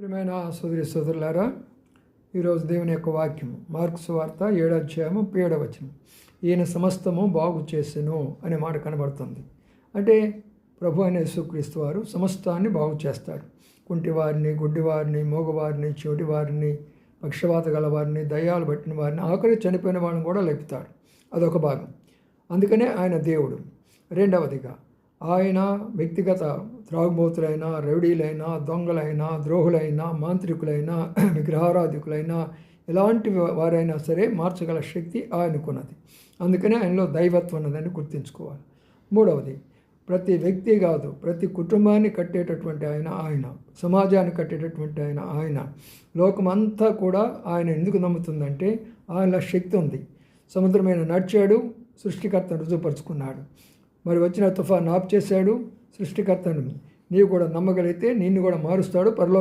ప్రియమైన సోదరి సోదరులారా ఈరోజు దేవుని యొక్క వాక్యం మార్క్స్ వార్త ఏడాధ్యాయము పేడవచనం ఈయన సమస్తము బాగు చేసెను అనే మాట కనబడుతుంది. అంటే ప్రభు అనే యేసుక్రీస్తు వారు సమస్తాన్ని బాగు చేస్తాడు. కుంటివారిని గుడ్డివారిని మూగవారిని చెవిటివారిని పక్షవాత గలవారిని దయ్యాలు పట్టిన వారిని ఆఖరి చనిపోయిన వారిని కూడా లేపుతాడు. అదొక భాగం. అందుకనే ఆయన దేవుడు. రెండవదిగా ఆయన వ్యక్తిగత త్రాగుబోతులైనా రౌడీలైనా దొంగలైనా ద్రోహులైనా మాంత్రికులైనా విగ్రహారాధికులైనా ఎలాంటి వారైనా సరే మార్చగల శక్తి ఆయనకున్నది. అందుకనే ఆయనలో దైవత్వం ఉన్నదని గుర్తుంచుకోవాలి. మూడవది ప్రతి వ్యక్తి కాదు ప్రతి కుటుంబాన్ని కట్టేటటువంటి ఆయన ఆయన. సమాజాన్ని కట్టేటటువంటి ఆయన ఆయన. లోకమంతా కూడా ఆయన ఎందుకు నమ్ముతుందంటే ఆయన శక్తి ఉంది. సముద్రమైన నడిచాడు సృష్టికర్తను రుజువుపరుచుకున్నాడు. మరి వచ్చిన తుఫాన్ ఆఫ్ చేశాడు సృష్టికర్తను. నీవు కూడా నమ్మగలిగితే నిన్ను కూడా మారుస్తాడు పరలోక